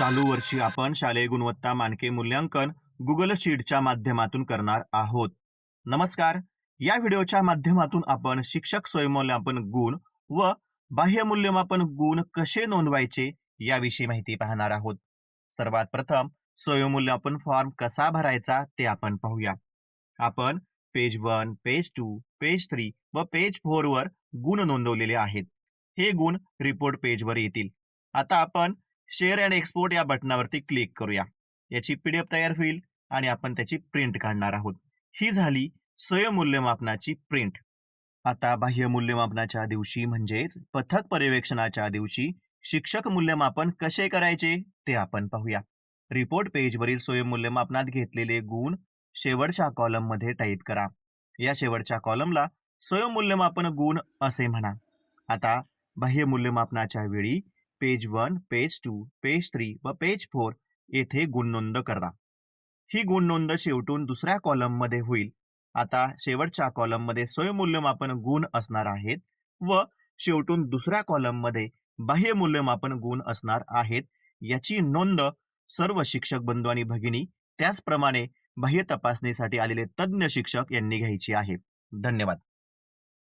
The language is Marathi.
चालू वर्षी आपण शालेय गुणवत्ता मानके मूल्यांकन गुगल शीटच्या माध्यमातून करणार आहोत. नमस्कार. या व्हिडिओच्या माध्यमातून आपण शिक्षक स्वयंमूल्यांकन गुण व बाह्य मूल्यमापन गुण कसे नोंदवायचे याविषयी माहिती पाहणार आहोत. सर्वात प्रथम स्वयंमूल्यांकन फॉर्म कसा भरायचा ते आपण पाहूया. आपण page one page two page three व पेज फोर वर गुण नोंदवलेले आहेत. हे गुण रिपोर्ट पेजवर येतील. आता आपण शेअर अँड एक्सपोर्ट या बटनावरती क्लिक करूया. याची पीडीएफ तयार होईल आणि आपण त्याची प्रिंट काढणार आहोत. ही झाली स्वयंमूल्यमापनाची प्रिंट आता बाह्य मूल्यमापनाच्या दिवशी म्हणजेच पथक पर्यवेक्षणाच्या दिवशी शिक्षक मूल्यमापन कसे करायचे ते आपण पाहूया. रिपोर्ट पेजवरील स्वयंमूल्यमापनात घेतलेले गुण शेवटच्या कॉलममध्ये टाईप करा. या शेवटच्या कॉलमला स्वयंमूल्यमापन गुण असे म्हणा. आता बाह्य मूल्यमापनाच्या वेळी page one page two page three व पेज फोर येथे गुणनोंद करा. ही गुणनोंद शेवटून दुसऱ्या कॉलममध्ये होईल. आता शेवटच्या कॉलममध्ये स्वयंमूल्यमापन गुण असणार आहेत व शेवटून दुसऱ्या कॉलममध्ये बाह्य मूल्यमापन गुण असणार आहेत. याची नोंद सर्व शिक्षक बंधू आणि भगिनी त्याचप्रमाणे बाह्य तपासणीसाठी आलेले तज्ज्ञ शिक्षक यांनी घ्यायची आहे. धन्यवाद.